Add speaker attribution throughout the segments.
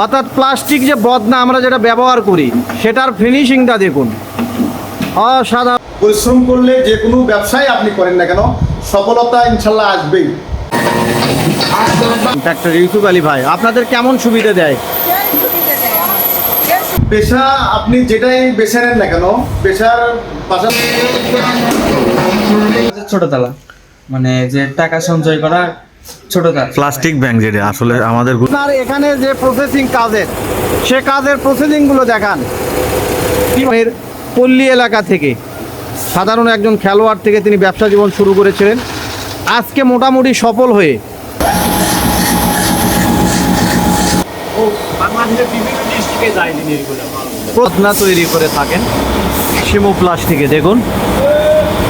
Speaker 1: অর্থাৎ প্লাস্টিক যে বদনা আমরা যেটা ব্যবহার করি সেটার ফিনিশিংটা দেখুন। অসাধারণ।
Speaker 2: পরিশ্রম করলে যে কোনো ব্যবসায় আপনি করেন না কেন সফলতা ইনশাল্লাহ আসবেই।
Speaker 1: ডাক্তার ইউসুফ আলী ভাই আপনাদের কেমন সুবিধা দেয়?
Speaker 2: পেশা আপনি যেটাই বেছে নেন না কেন পেশার পাশাপাশি
Speaker 3: ছোট তালা মানে যে টাকা সঞ্চয় করা ছোট
Speaker 4: প্লাস্টিক ব্যাংক যেটা আসলে আমাদের
Speaker 1: আপনার এখানে যে প্রসেসিং কাজের সে কাজের প্রসেসিংগুলো দেখান। পল্লী এলাকা থেকে সাধারণ একজন খেলোয়াড় থেকে তিনি ব্যবসা জীবন শুরু করেছিলেন। আজকে মোটামুটি সফল হয়ে প্রত্না তৈরি করে থাকেন শিমু প্লাস্টিকে দেখুন।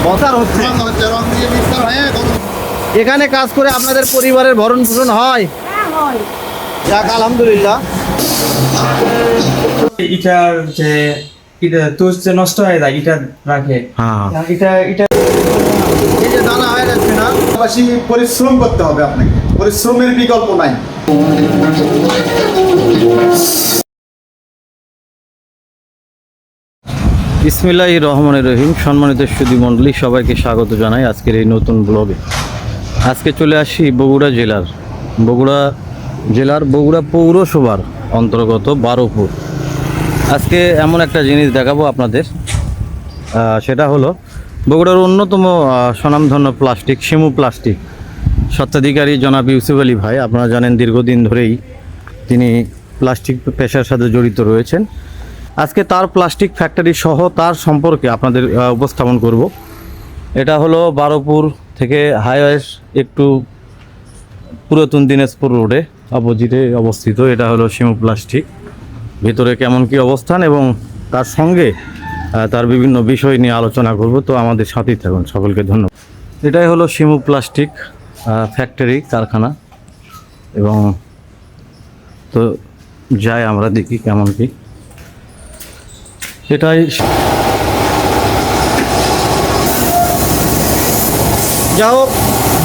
Speaker 1: বসার হচ্ছে। এখানে কাজ করে আপনাদের পরিবারের ভরণ পোষণ হয়? যাক আলহামদুলিল্লাহ।
Speaker 3: ইটার যে ইটা তুষ যে নষ্ট হয়ে যায় ইটা রাখে।
Speaker 4: হ্যাঁ।
Speaker 3: এটা এটা
Speaker 1: এই যে দানা হয়ে যাচ্ছে না?
Speaker 2: পাশাপাশি পরিশ্রম করতে হবে আপনাকে। পরিশ্রমের বিকল্প নাই।
Speaker 1: ইসমিল্লাহ রহমানের রহিম। সম্মানিত সুদী মণ্ডলী সবাইকে স্বাগত জানাই আজকের এই নতুন ব্লগে। আজকে চলে আসি বগুড়া জেলার। বগুড়া জেলার বগুড়া পৌরসভার অন্তর্গত বারোপুর। আজকে এমন একটা জিনিস দেখাবো আপনাদের। সেটা হলো, বগুড়ার অন্যতম স্বনামধন্য প্লাস্টিক, শিমু প্লাস্টিক। স্বত্বাধিকারী জনাব ইউসুফ আলী ভাই, আপনারা জানেন দীর্ঘদিন ধরেই তিনি প্লাস্টিক পেশার সাথে জড়িত রয়েছেন। আজকে তার প্লাস্টিক ফ্যাক্টরি সহ তার সম্পর্কে আপনাদের উপস্থাপন করব। এটা হলো বারোপুর থেকে হাইওয়েস একটু পুরাতন দিনাজপুর রোডে অপোজিটে অবস্থিত। এটা হলো শিমু প্লাস্টিক ভিতরে কেমন কি অবস্থান এবং তার সঙ্গে তার বিভিন্ন বিষয় নিয়ে আলোচনা করব। তো আমাদের সাথেই থাকুন। সকলকে ধন্যবাদ। এটাই হলো শিমু প্লাস্টিক ফ্যাক্টরি কারখানা। এবং তো যাই আমরা দেখি কেমন কি। এটাই যা হোক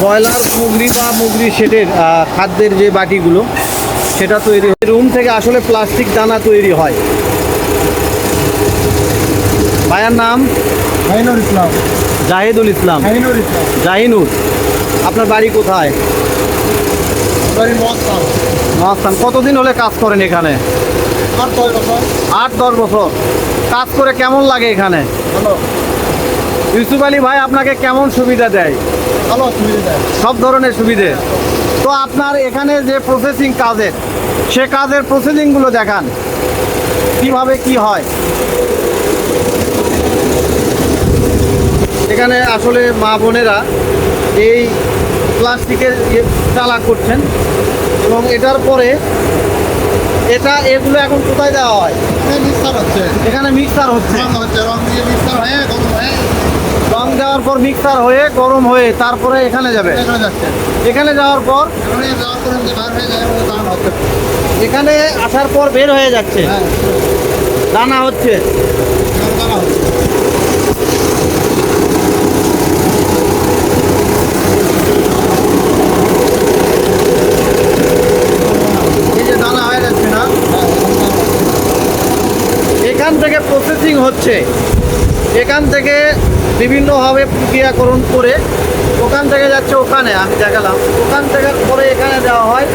Speaker 1: ব্রয়লার মুগরি বা মুগরি সেটের খাদ্যের যে বাটিগুলো সেটা তৈরি রুম থেকে আসলে প্লাস্টিক দানা তৈরি হয়। ভাইয়ার নাম?
Speaker 2: মাইনুর ইসলাম।
Speaker 1: জাহিদুল ইসলাম।
Speaker 2: মাইনুর ইসলাম।
Speaker 1: জাহিনুর আপনার বাড়ি কোথায়?
Speaker 2: মহাস্থান।
Speaker 1: কতদিন হলে কাজ করেন এখানে? আট দশ বছর। কাজ করে কেমন লাগে এখানে?
Speaker 2: ভালো।
Speaker 1: ইউসুফ আলী ভাই আপনাকে কেমন সুবিধা দেয়?
Speaker 2: ভালো সুবিধা দেয়।
Speaker 1: সব ধরনের সুবিধে। তো আপনার এখানে যে প্রসেসিং কাজের সে কাজের প্রসেসিংগুলো দেখান। কীভাবে কি হয়? এখানে আসলে মা বোনেরা এই প্লাস্টিকের ইয়ে চালা করছেন এবং এটার পরে এটা এগুলো এখন কোথায় দেওয়া হয়?
Speaker 2: মিক্সার হচ্ছে।
Speaker 1: এখানে মিক্সার হচ্ছে।
Speaker 2: রং হচ্ছে। রং দিয়ে মিক্সার হয়ে গরম হয়ে।
Speaker 1: রং দেওয়ার পর মিক্সার হয়ে গরম হয়ে তারপরে এখানে যাবে।
Speaker 2: এখানে যাচ্ছে।
Speaker 1: এখানে যাওয়ার পর
Speaker 2: এখানে
Speaker 1: আসার পর বের হয়ে যাচ্ছে।
Speaker 2: হ্যাঁ।
Speaker 1: দানা হচ্ছে।
Speaker 2: দাম হচ্ছে।
Speaker 1: এই যে দানা হয়ে যাচ্ছে না? এখান থেকে প্রসেসিং হচ্ছে। এখান থেকে বিভিন্নভাবে প্রক্রিয়াকরণ করে ওখান থেকে যাচ্ছে ওখানে, আমি দেখালাম। ওখান থেকে পরে এখানে দেওয়া হয়।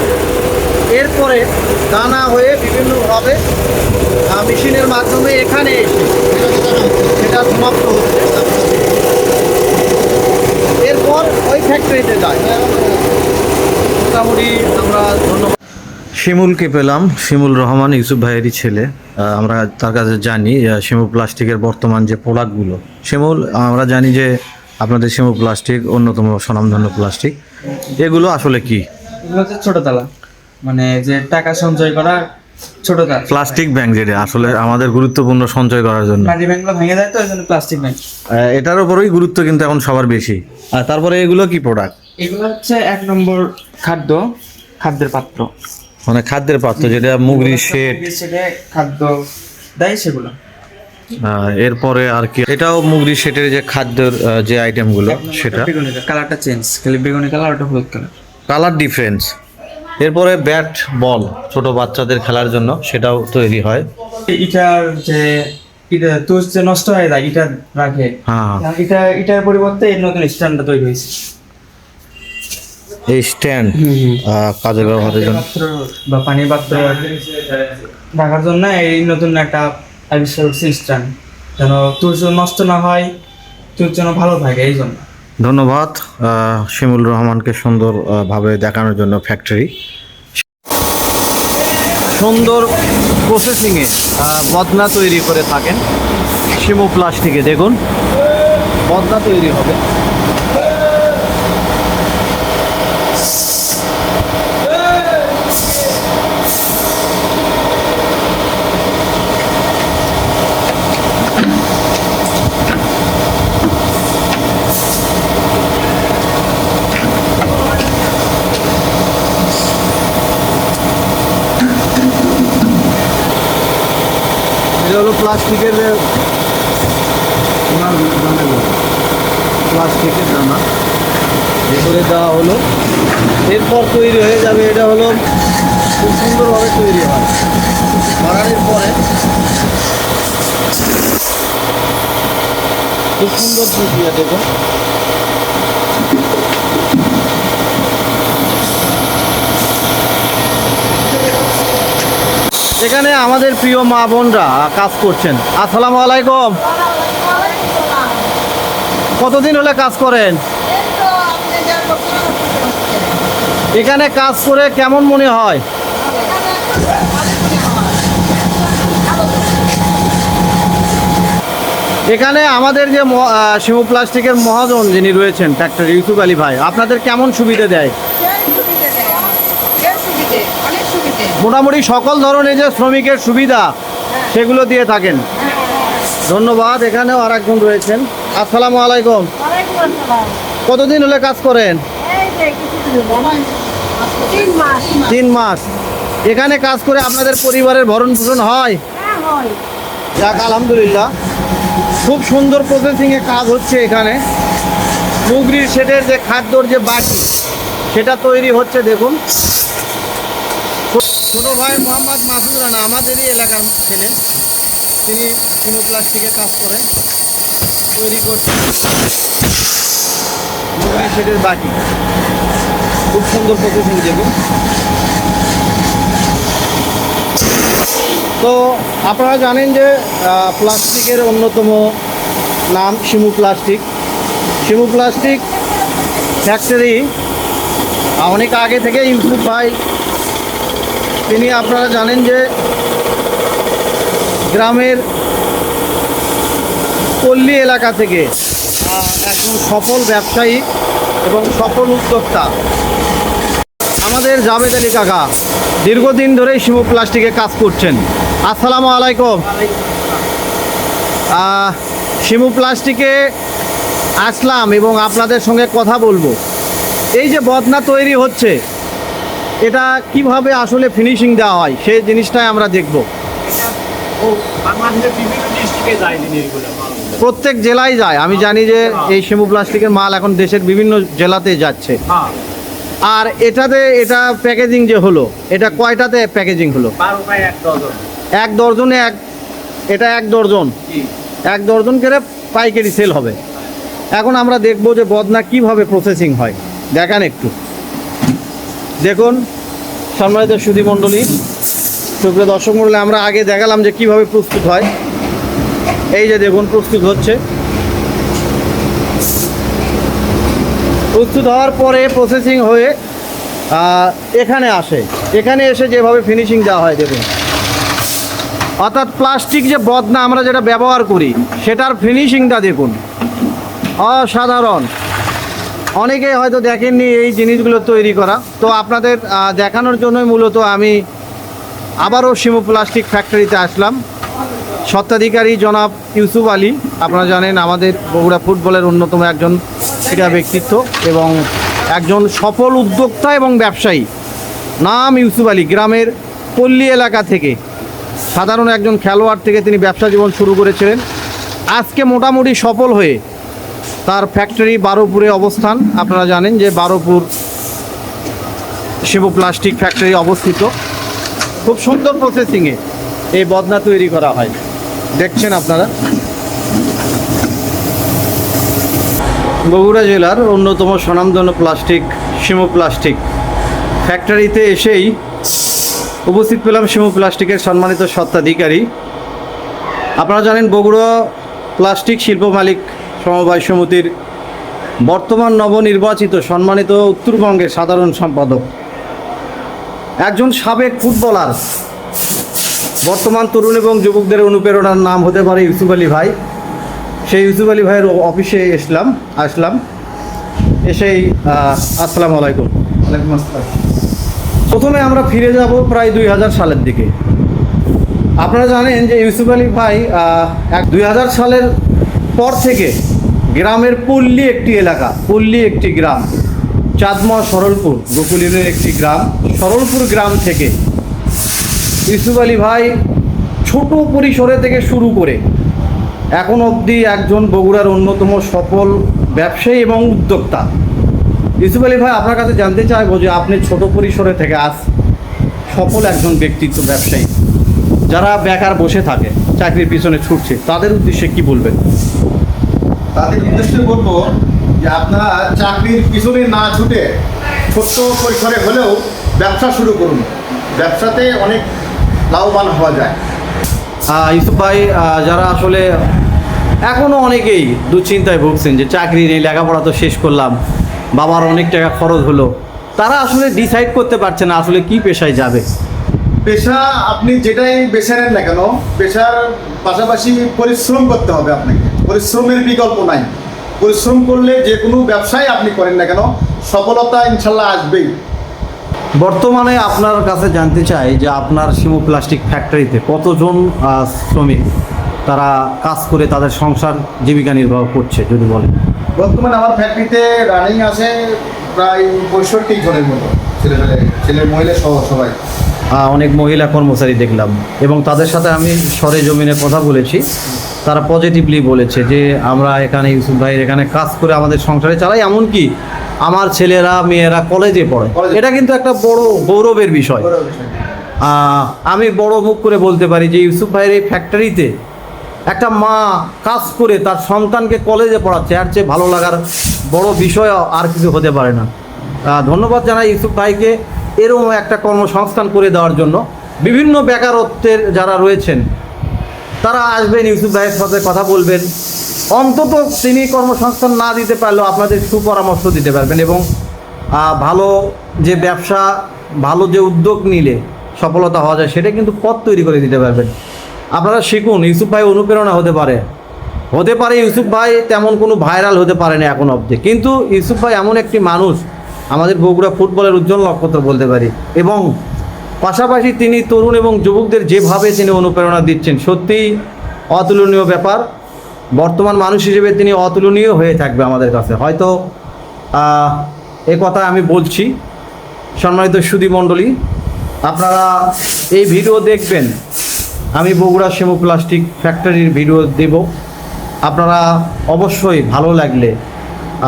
Speaker 1: এরপরে দানা হয়ে বিভিন্নভাবে মেশিনের মাধ্যমে এখানে এসে সেটা সমাপ্ত হচ্ছে। এরপর ওই ফ্যাক্টরিতে যায়। মোটামুটি আমরা ধন্যবাদ। শিমুলকে পেলাম শিমুল রহমান ইউসুফ ভাইয়েরই ছেলে। আমরা তার কাছে জানি শিমুল প্লাস্টিকের বর্তমান যে প্রোডাক্টগুলো শিমুল আমরা জানি যে আপনাদের শিমুল প্লাস্টিক অন্যতম স্বনামধন্য প্লাস্টিক। এগুলো আসলে কি?
Speaker 3: এগুলো হচ্ছে ছোট তালা। মানে যে টাকা সঞ্চয় করা ছোট তালা।
Speaker 4: প্লাস্টিক ব্যাংক যেটা আসলে আমাদের গুরুত্বপূর্ণ সঞ্চয় করার জন্য।
Speaker 3: মাটি ব্যাংকগুলো ভেঙে যায় তো ওই জন্য প্লাস্টিক ব্যাংক।
Speaker 4: এটার উপরেই গুরুত্ব কিন্তু এখন সবার বেশি। আর তারপরে এগুলো কি প্রোডাক্ট?
Speaker 3: এগুলো হচ্ছে এক নম্বর খাদ্য খাদ্যের পাত্র।
Speaker 4: মানে খাদ্যের পাত্র যেটা মুগরি শেট
Speaker 3: খাদ্য দেয় সেগুলো।
Speaker 4: এরপরে আর কি এটাও মুগরি শেটের যে খাদ্যের যে আইটেমগুলো সেটা।
Speaker 3: কালারটা চেঞ্জ খালি বেগুনি কালার ওটা হলুদ কালার।
Speaker 4: কালার ডিফারেন্স এরপরে ব্যাট বল ছোট বাচ্চাদের খেলার জন্য সেটাও তৈরি হয়।
Speaker 3: ইটার যে এটা তুষ যে নষ্ট হয়ে যায় ইটা রাখে।
Speaker 4: হ্যাঁ।
Speaker 3: এটা এটার পরিবর্তে নতুন স্ট্যান্ডটা তৈরি হয়েছে।
Speaker 4: এই স্ট্যান্ড কাজে ব্যবহারের জন্য।
Speaker 3: বা পানির পাত্র। রাখার জন্য এই নতুন একটা আবিষ্কার করছে স্ট্যান্ড যেন তুষ নষ্ট না হয় তুষ যেন ভালো থাকে এই জন্য।
Speaker 4: ধন্যবাদ শিমুল রহমানকে সুন্দর আহ, ভাবে দেখানোর জন্য ফ্যাক্টরি
Speaker 1: সুন্দর প্রসেসিংয়ে বদনা তৈরি করে থাকেন। শিমু প্লাস্টিকে দেখুন বদনা তৈরি হবে। প্লাস্টিকের প্লাস্টিকের দানা ভেতরে দেওয়া হলো। এরপর তৈরি হয়ে যাবে, এটা হলো খুব সুন্দরভাবে তৈরি হয়। বাড়ানোর পরে খুব সুন্দর প্রক্রিয়া দেখুন এখানে আমাদের প্রিয় মা বোনরা কাজ করছেন। আসসালামু আলাইকুম। কতদিন হলে কাজ করেন? এখানে কাজ করে কেমন মনে হয়? এখানে আমাদের যে শিমু প্লাস্টিকের মহাজন যিনি রয়েছেন, ডাক্তার ইউসুফ আলী ভাই, আপনাদের কেমন সুবিধা দেয়
Speaker 5: অনেক সুবিধে
Speaker 1: মোটামুটি সকল ধরনের যে শ্রমিকের সুবিধা সেগুলো দিয়ে থাকেন। ধন্যবাদ এখানেও আর একজন রয়েছেন। আসসালামু আলাইকুম। কতদিন হলে কাজ করেন।
Speaker 5: তিন মাস।
Speaker 1: এখানে কাজ করে আপনাদের পরিবারের ভরণ পোষণ হয়?
Speaker 5: হ্যাঁ
Speaker 1: যাক আলহামদুলিল্লাহ। খুব সুন্দর প্রসেসিংয়ে কাজ হচ্ছে এখানে। মুগরির সেটের যে খাদ্যর যে বাটি সেটা তৈরি হচ্ছে দেখুন। ছোট ভাই মোহাম্মদ মাসুদ রানা, আমাদেরই এলাকার ছেলে। তিনি প্লাস্টিকের কাজ করে, তৈরি করছে। মুগরির সেটের বাটি। খুব সুন্দর প্রসেসিং দেখুন তো আপনারা জানেন যে প্লাস্টিকের অন্যতম নাম Shimu plastic. Shimu plastic factory অনেক আগে থেকে ইউসুফ ভাই তিনি আপনারা জানেন যে গ্রামের পল্লী এলাকা থেকে একজন সফল ব্যবসায়ী এবং সফল উদ্যোক্তা। আমাদের জাভেদ আলী কাকা দীর্ঘদিন ধরেই শিমু প্লাস্টিকে কাজ করছেন। আসসালামু আলাইকুম। শিমু প্লাস্টিকে আসলাম এবং আপনাদের সঙ্গে কথা বলব। এই যে বদনা তৈরি হচ্ছে এটা কীভাবে আসলে ফিনিশিং দেওয়া হয় সেই জিনিসটাই আমরা দেখব। প্রত্যেক জেলায় যায়। আমি জানি যে এই শিমু প্লাস্টিকের মাল এখন দেশের বিভিন্ন জেলাতে যাচ্ছে। আর এটাতে এটা প্যাকেজিং যে হলো এটা কয়টাতে প্যাকেজিং হলো? এক দর্জনে এক এটা এক দর্জন এক দর্জন করে পাইকারি সেল হবে। এখন আমরা দেখব যে বদনা কীভাবে প্রসেসিং হয়। দেখান একটু। দেখুন, সম্মানিত সুধী মণ্ডলী, সুপ্রিয় দর্শক মণ্ডলী, আমরা আগে দেখালাম যে কীভাবে প্রস্তুত হয়। এই যে দেখুন, প্রস্তুত হচ্ছে। প্রস্তুত হওয়ার পরে প্রসেসিং হয়ে এখানে আসে। এখানে এসে যেভাবে ফিনিশিং দেওয়া হয়, দেখুন। অর্থাৎ প্লাস্টিক যে বদনা আমরা যেটা ব্যবহার করি, সেটার ফিনিশিংটা দেখুন। অসাধারণ। অনেকে হয়তো দেখেননি এই জিনিসগুলো তৈরি করা। তো আপনাদের দেখানোর জন্যই মূলত আমি আবারও শিমু প্লাস্টিক ফ্যাক্টরিতে আসলাম। স্বত্বাধিকারী জনাব ইউসুফ আলী, আপনারা জানেন আমাদের বগুড়া ফুটবলের অন্যতম একজন ক্রীড়া ব্যক্তিত্ব এবং একজন সফল উদ্যোক্তা এবং ব্যবসায়ী। নাম ইউসুফ আলী, গ্রামের পল্লী এলাকা থেকে। সাধারণ একজন খেলোয়াড় থেকে তিনি ব্যবসা জীবন শুরু করেছিলেন। আজকে মোটামুটি সফল হয়ে তার ফ্যাক্টরি বারোপুরে অবস্থান। আপনারা জানেন যে বারোপুর শিবু প্লাস্টিক ফ্যাক্টরি অবস্থিত। খুব সুন্দর প্রসেসিংয়ে এই বদনা তৈরি করা হয়। দেখছেন আপনারা? বগুড়া জেলার অন্যতম স্বনামধন্য প্লাস্টিক শিমু প্লাস্টিক। ফ্যাক্টরিতে এসেই উপস্থিত পেলাম শিমু প্লাস্টিকের সম্মানিত স্বত্বাধিকারী। আপনারা জানেন বগুড়া প্লাস্টিক শিল্প মালিক সমবায় সমিতির বর্তমান নবনির্বাচিত সম্মানিত উত্তরবঙ্গের সাধারণ সম্পাদক। একজন সাবেক ফুটবলার বর্তমান তরুণ এবং যুবকদের অনুপ্রেরণার নাম হতে পারে ইউসুফ আলী ভাই। সেই ইউসুফ আলী ভাইয়ের অফিসে এসলাম আসলাম। এসেই আসসালামু আলাইকুম।
Speaker 2: ওয়ালাইকুম আসসালাম।
Speaker 1: প্রথমে আমরা ফিরে যাব প্রায় দুই হাজার সালের দিকে। আপনারা জানেন যে ইউসুফ আলী ভাই এক দুই হাজার সালের পর থেকে গ্রামের পল্লী একটি এলাকা, পল্লী একটি গ্রাম। চাঁদমা সরলপুর গোকুলিনের একটি গ্রাম। সরলপুর গ্রাম থেকে ইউসুফ আলী ভাই ছোট পরিসরে থেকে শুরু করে এখন অবধি একজন বগুড়ার অন্যতম সফল ব্যবসায়ী এবং উদ্যোক্তা। ইউসুফ আলী ভাই, আপনার কাছে জানতে চাইব যে আপনি ছোট পরিসরে থেকে আজ সফল একজন ব্যক্তিত্ব ব্যবসায়ী। যারা বেকার বসে থাকে, চাকরির পিছনে ছুটছে, তাদের উদ্দেশ্যে কি বলবেন?
Speaker 2: তাদের উদ্দেশ্যে বলব যে আপনারা চাকরির পিছনে না ছুটে ছোট্ট পরিসরে হলেও ব্যবসা শুরু করুন। ব্যবসাতে অনেক লাভবান হওয়া যায়।
Speaker 1: ইউসুফ ভাই যারা আসলে এখনও অনেকেই দুশ্চিন্তায় ভুগছেন যে চাকরির এই লেখাপড়া তো শেষ করলাম বাবার অনেক টাকা খরচ হলো তারা আসলে ডিসাইড করতে পারছে না আসলে কি পেশায় যাবে।
Speaker 2: পেশা আপনি যেটাই বেছে নেন না কেন পেশার পাশাপাশি পরিশ্রম করতে হবে আপনাকে। পরিশ্রমের বিকল্প নাই। পরিশ্রম করলে যে কোনো ব্যবসায় আপনি করেন না কেন সফলতা ইনশাল্লাহ আসবেই।
Speaker 1: বর্তমানে আপনার কাছে জানতে চাই যে আপনার শিমু প্লাস্টিক ফ্যাক্টরিতে কতজন শ্রমিক তারা কাজ করে তাদের সংসার জীবিকা নির্বাহ করছে যদি বলেন?
Speaker 2: বর্তমানে আমার ফ্যাক্টরিতে রানিং আছে প্রায় পঁয়ষট্টি জনের মতো ছেলে ছেলে ছেলে মহিলা সহ সবাই।
Speaker 1: অনেক মহিলা কর্মচারী দেখলাম। এবং তাদের সাথে আমি সরে জমিনে কথা বলেছি। তারা পজিটিভলি বলেছে যে আমরা এখানে ইউসুফ ভাইয়ের এখানে কাজ করে আমাদের সংসারে চালাই এমনকি আমার ছেলেরা মেয়েরা কলেজে পড়ে। এটা কিন্তু একটা বড় গৌরবের বিষয়। আমি বড় মুখ করে বলতে পারি যে ইউসুফ ভাইয়ের এই ফ্যাক্টরিতে একটা মা কাজ করে তার সন্তানকে কলেজে পড়াচ্ছে আর চেয়ে ভালো লাগার বড় বিষয় আর কিছু হতে পারে না। ধন্যবাদ জানাই ইউসুফ ভাইকে এরকম একটা কর্মসংস্থান করে দেওয়ার জন্য। বিভিন্ন বেকারত্বের যারা রয়েছেন তারা আসবেন, ইউসুফ ভাইয়ের সাথে কথা বলবেন। অন্তত তিনি কর্মসংস্থান না দিতে পারলেও আপনাদের সুপরামর্শ দিতে পারবেন এবং ভালো যে ব্যবসা, ভালো যে উদ্যোগ নিলে সফলতা হওয়া যায়, সেটা কিন্তু পথ তৈরি করে দিতে পারবেন। আপনারা শিখুন, ইউসুফ ভাই অনুপ্রেরণা হতে পারে। হতে পারে ইউসুফ ভাই তেমন কোনো ভাইরাল হতে পারে না এখন অবধি। কিন্তু ইউসুফ ভাই এমন একটি মানুষ, আমাদের বগুড়া ফুটবলের উজ্জ্বল নক্ষত্র বলতে পারি। এবং পাশাপাশি তিনি তরুণ এবং যুবকদের যেভাবে তিনি অনুপ্রেরণা দিচ্ছেন, সত্যিই অতুলনীয় ব্যাপার। বর্তমান মানুষ হিসেবে তিনি অতুলনীয় হয়ে থাকবে আমাদের কাছে। হয়তো এ কথা আমি বলছি। সম্মানিত সুদী মণ্ডলী, আপনারা এই ভিডিও দেখবেন। আমি বগুড়া সেমু প্লাস্টিক ফ্যাক্টরির ভিডিও দেব। আপনারা অবশ্যই ভালো লাগলে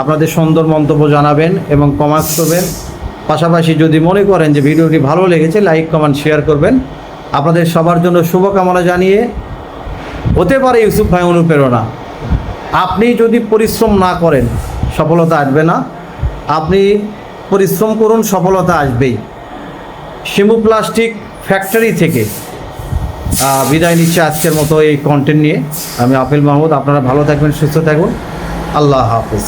Speaker 1: আপনাদের সুন্দর মন্তব্য জানাবেন এবং কমেন্টস করবেন। পাশাপাশি যদি মনে করেন যে ভিডিওটি ভালো লেগেছে লাইক কমেন্ট শেয়ার করবেন। আপনাদের সবার জন্য শুভকামনা জানিয়ে হতে পারে ইউসুফ ভাই অনুপ্রেরণা। আপনি যদি পরিশ্রম না করেন, সফলতা আসবে না। আপনি পরিশ্রম করুন, সফলতা আসবেই। শিমু প্লাস্টিক ফ্যাক্টরি থেকে বিদায় নিচ্ছে আজকের মতো এই কন্টেন্ট নিয়ে। আমি আপিল মাহমুদ, আপনারা ভালো থাকবেন, সুস্থ থাকুন। আল্লাহ হাফিজ।